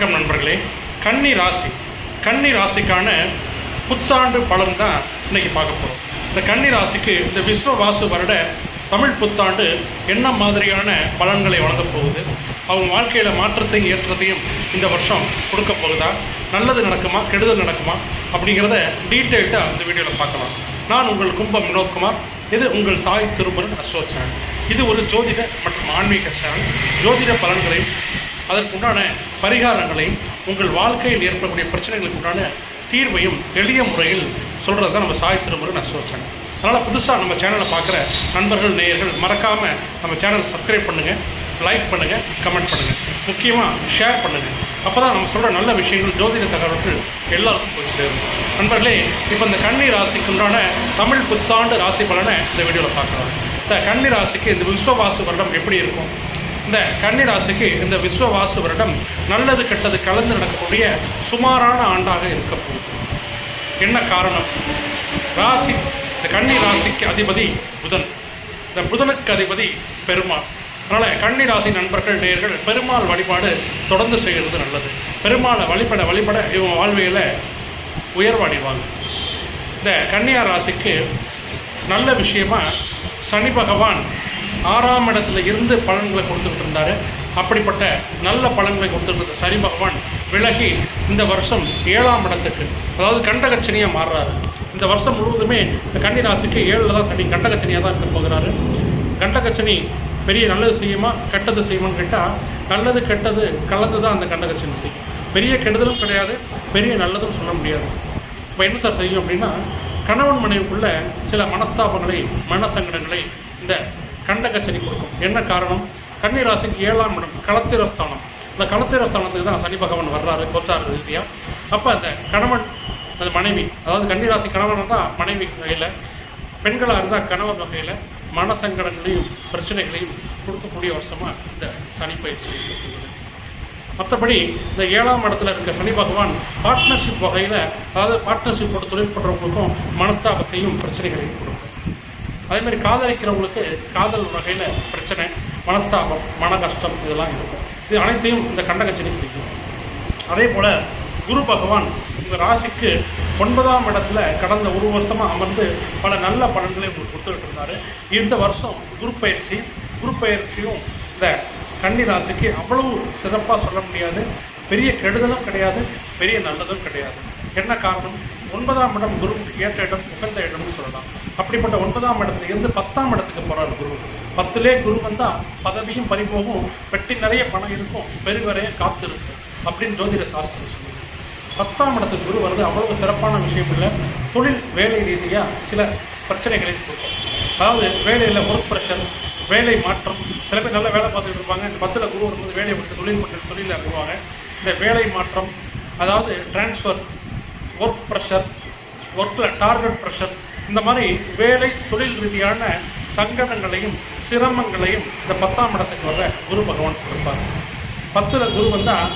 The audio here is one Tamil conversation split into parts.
வணக்கம் நண்பர்களே. கன்னி ராசி. கன்னி ராசிக்கான புத்தாண்டு பலன் தான் இன்னைக்கு பார்க்க போகிறோம் இந்த கன்னி ராசிக்கு இந்த விஸ்வவாசு வருட தமிழ் புத்தாண்டு என்ன மாதிரியான பலன்களை வழங்கப் போகுது? அவங்க வாழ்க்கையில் மாற்றத்தையும் ஏற்றத்தையும் இந்த வருஷம் கொடுக்க போகுதா? நல்லது நடக்குமா? கெடுதல் நடக்குமா? அப்படிங்கிறத டீட்டெயில்டாக இந்த வீடியோவில் பார்க்கலாம். நான் உங்கள் கும்பம் வினோத்குமார். இது உங்கள் சாய் திருமுருகன் அஸ்வோ சேனல். இது ஒரு ஜோதிட மற்றும் ஆன்மீக சேனல். ஜோதிட பலன்களையும் அதற்குண்டான பரிகாரங்களையும் உங்கள் வாழ்க்கையில் ஏற்படக்கூடிய பிரச்சனைகளுக்கு உண்டான தீர்வையும் எளிய முறையில் சொல்கிறது தான் நம்ம சாய் முறை நான் சேனல் அதனால் புதுசாக நம்ம சேனலை பார்க்குற நண்பர்கள் நேயர்கள் மறக்காமல் நம்ம சேனலை சப்ஸ்கிரைப் பண்ணுங்கள் லைக் பண்ணுங்கள் கமெண்ட் பண்ணுங்கள் முக்கியமாக ஷேர் பண்ணுங்கள் அப்போ தான் நம்ம சொல்கிற நல்ல விஷயங்கள் ஜோதிட தகவல்கள் எல்லாருக்கும் போய் சேரும். நண்பர்களே இப்போ இந்த கன்னி ராசிக்குண்டான தமிழ் புத்தாண்டு ராசி பலனை இந்த வீடியோவில் பார்க்கலாம். இந்த கன்னி ராசிக்கு இந்த விஸ்வவாசு வருடம் எப்படி இருக்கும்? இந்த கன்னிராசிக்கு இந்த விஸ்வவாசு வருடம் நல்லது கெட்டது கலந்து நடக்கக்கூடிய சுமாரான ஆண்டாக இருக்க போகுது. என்ன காரணம்? ராசி இந்த கன்னி ராசிக்கு அதிபதி புதன். இந்த புதனுக்கு அதிபதி பெருமாள். அதனால் கன்னி ராசி நண்பர்கள் நேர்கள் பெருமாள் வழிபாடு தொடர்ந்து செய்கிறது நல்லது. பெருமாளை வழிபட வழிபட இவங்க வாழ்வியல உயர்வடைவாங்க இந்த கன்னியா ராசிக்கு நல்ல விஷயமா சனி பகவான் ஆறாம் இடத்துல இருந்து பலன்களை கொடுத்துக்கிட்டு இருந்தாரு. அப்படிப்பட்ட நல்ல பலன்களை கொடுத்துருந்த சரி பகவான் விலகி இந்த வருஷம் ஏழாம் இடத்துக்கு அதாவது கண்டகச்சனியாக மாறுறாரு. இந்த வருஷம் முழுவதுமே இந்த கன்னி ராசிக்கு ஏழில் தான் சனி கண்டகச்சனியாக தான் இருக்க போகிறாரு. கண்டகச்சனி பெரிய நல்லது செய்யுமா கெட்டது செய்யுமான்னு கேட்டால் நல்லது கெட்டது கலந்து தான் அந்த கண்டகச்சனி செய்யும். பெரிய கெடுதலும் கிடையாது பெரிய நல்லதும் சொல்ல முடியாது. இப்போ என்ன சார் செய்யும் அப்படின்னா கணவன் மனைவிக்குள்ள சில மனஸ்தாபங்களை மன சங்கடங்களை இந்த கண்டகச்சனி கொடுக்கும். என்ன காரணம்? கன்னி ராசிக்கு ஏழாம் இடம் களத்திரஸ்தானம் இந்த களத்திரஸ்தானத்துக்கு தான் சனி பகவான் வர்றாரு கோச்சார ரீதியாக அப்போ அந்த கணவன் அந்த மனைவி அதாவது கன்னிராசி கணவன் இருந்தால் மனைவி வகையில் பெண்களாக இருந்தால் கணவர் வகையில் மன சங்கடங்களையும் பிரச்சனைகளையும் கொடுக்கக்கூடிய வருஷமாக இந்த சனி பயிற்சி மற்றபடி இந்த ஏழாம் இடத்துல இருக்க சனி பகவான் பார்ட்னர்ஷிப் வகையில் அதாவது பார்ட்னர்ஷிப்போட தொழில் பண்ணுறவங்களுக்கும் மனஸ்தாபத்தையும் பிரச்சனைகளையும் கொடுக்கும். அதே மாதிரி காதலிக்கிறவங்களுக்கு காதல் வகையில் பிரச்சனை மனஸ்தாபம் மன கஷ்டம் இதெல்லாம் இருக்கும். இது அனைத்தையும் இந்த கண்டகச்சனி செய்யும். அதே போல் குரு பகவான் இந்த ராசிக்கு ஒன்பதாம் இடத்துல கடந்த ஒரு வருஷமாக அமர்ந்து பல நல்ல பலன்களை உங்களுக்கு கொடுத்துக்கிட்டு இருந்தார். இந்த வருஷம் குரு பயிற்சி குரு பயிற்சியும் இந்த கன்னி ராசிக்கு அவ்வளவு சிறப்பாக சொல்ல முடியாது. பெரிய கெடுதலும் கிடையாது பெரிய நல்லதும் கிடையாது. என்ன காரணம்? ஒன்பதாம் இடம் குருவுக்கு ஏற்ற இடம் உகந்த இடம்னு சொல்லலாம். அப்படிப்பட்ட ஒன்பதாம் இடத்துல இருந்து பத்தாம் இடத்துக்கு போறாரு குரு. பத்துலே குரு வந்தா பதவியும் பறிபோகும் பெட்டி நிறைய பணம் இருக்கும் பெருவரைய காத்து இருக்கும் அப்படின்னு ஜோதிட சாஸ்திரம் சொல்லுது. பத்தாம் இடத்துக்கு குரு வருது அவ்வளவு சிறப்பான விஷயம் இல்லை. தொழில் வேலை ரீதியாக சில பிரச்சனைகளை கொடுக்கும். அதாவது வேலையில் ஒர்க் ப்ரெஷர் வேலை மாற்றம் சில பேர் நல்ல வேலை பார்த்துட்டு இருப்பாங்க. இந்த பத்தில் குரு வரும்போது வேலையை விட்டு தொழில் பண்ணி தொழிலில் இறங்குவாங்க இந்த வேலை மாற்றம் அதாவது டிரான்ஸ்ஃபர் ஒர்க் ப்ரெஷர் ஒர்க்கில் டார்கெட் ப்ரெஷர் இந்த மாதிரி வேலை தொழில் ரீதியான சங்கடங்களையும் சிரமங்களையும் இந்த பத்தாம் இடத்துக்கு வர குரு பகவான் கொடுப்பார். பத்தில் குரு வந்தால்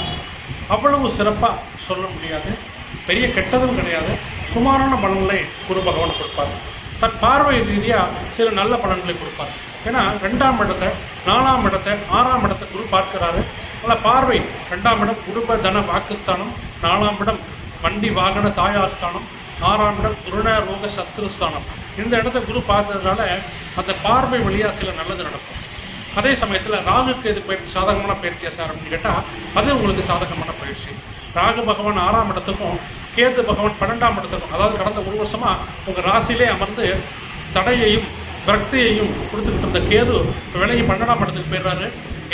அவ்வளவு சிறப்பாக சொல்ல முடியாது பெரிய கெட்டதும் கிடையாது சுமாரான பலன்களை குரு பகவான் கொடுப்பார். தன் பார்வை ரீதியாக சில நல்ல பலன்களை கொடுப்பார். ஏன்னா ரெண்டாம் இடத்தை நாலாம் இடத்தை ஆறாம் இடத்தை குரு பார்க்கிறாரு. நல்ல பார்வை ரெண்டாம் இடம் குடும்ப தன வாக்குஸ்தானம் நாலாம் இடம் வண்டி வாகன தாயார் ஸ்தானம் ஆறாம் குருண ரோக சத்ருஸ்தானம் இந்த இடத்த குரு பார்த்ததுனால அந்த பார்வை வழியாக சில நல்லது நடக்கும். அதே சமயத்தில் ராகுக்கு இது பயிற்சி சாதகமான பயிற்சியா சார் அப்படின்னு கேட்டால் அது உங்களுக்கு சாதகமான பயிற்சி. ராகு பகவான் ஆறாம் இடத்துக்கும் கேது பகவான் பன்னெண்டாம் இடத்துக்கும் அதாவது கடந்த ஒரு வருஷமாக உங்கள் ராசியிலே அமர்ந்து தடையையும் பிரக்தியையும் கொடுத்துக்கிட்டு இருந்த கேது விலகி பன்னெண்டாம் இடத்துக்கு போயிடுறாரு.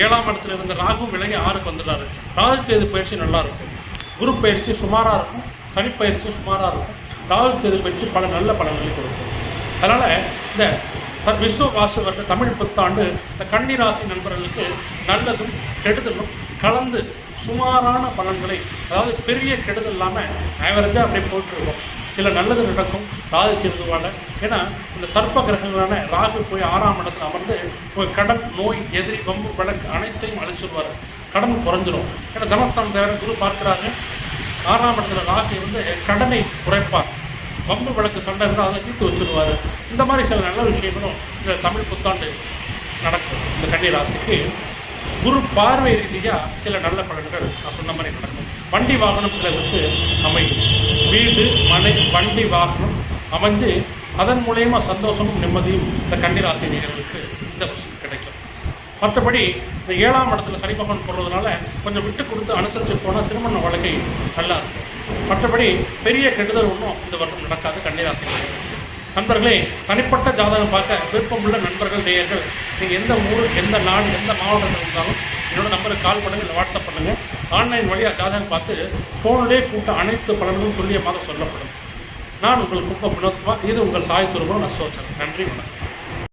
ஏழாம் இடத்துல இருந்த ராகுவும் விலகி ஆறுக்கு வந்துடுறாரு. ராகு கேது பயிற்சி நல்லா இருக்கும்? குரு பயிற்சி சுமாராக இருக்கும். சனி பயிற்சி சுமாராக இருக்கும். ராகு கேது பயிற்சி பல நல்ல பலன்களை கொடுக்கும். அதனால் இந்த விஸ்வ வாசு வருட தமிழ் புத்தாண்டு இந்த கன்னி ராசி நண்பர்களுக்கு நல்லதும் கெடுதலும் கலந்து சுமாரான பலன்களை அதாவது பெரிய கெடுதல் இல்லாமல் ஆவரேஜாக அப்படியே போட்டுருக்கோம் சில நல்லது நடக்கும் ராகு கேதுவால. ஏன்னா இந்த சர்ப்ப கிரகங்களான ராகு போய் ஆறாம் இடத்துல அமர்ந்து கடன் நோய் எதிரி வம்பு வழக்கு அனைத்தையும் அழிச்சிருவார். கடன் குறைஞ்சிரும். ஏன்னா தனஸ்தானம் தேவை குரு பார்க்கிறாரு. ஆறாம் இடத்துல ராசி வந்து கடனை குறைப்பார். பம்பு வழக்கு சண்டை இருந்தால் அதை தீர்த்து வச்சுருவார். இந்த மாதிரி சில நல்ல விஷயங்களும் இந்த தமிழ் புத்தாண்டு நடக்கும். இந்த கன்னி ராசிக்கு குரு பார்வை ரீதியாக சில நல்ல பலன்கள் நான் சொன்ன மாதிரி நடக்கும். வண்டி வாகனம் சிலருக்கு அமையும். வீடு மனை வண்டி வாகனம் அமைஞ்சு அதன் மூலயமா சந்தோஷமும் நிம்மதியும் இந்த கன்னிராசி நேர்களுக்கு இந்த வருஷம் கிடைக்கும். மற்றபடி இந்த ஏழாம் இடத்துல சனி பகவான் போடுறதுனால கொஞ்சம் விட்டு கொடுத்து அனுசரித்து போனால் திருமண வாழ்க்கை நல்லா இருக்கும். மற்றபடி பெரிய கெடுதல் ஒன்றும் இந்த வருடம் நடக்காது கன்னிராசி நண்பர்களே தனிப்பட்ட ஜாதகம் பார்க்க விருப்பமுள்ள நண்பர்கள் நேயர்கள் நீங்கள் எந்த ஊர் எந்த நாடு எந்த மாவட்டத்தில் இருந்தாலும் என்னோட நம்பருக்கு கால் பண்ணுங்கள் இல்லை வாட்ஸ்அப் பண்ணுங்கள் ஆன்லைன் வழியாக ஜாதகம் பார்த்து ஃபோன்லேயே கூட்ட அனைத்து பலன்களும் துல்லியமாக சொல்லப்படும். நான் உங்கள் குப்ப வினோத்மா இது உங்கள் சாய் நான் சோச்சன். நன்றி வணக்கம்.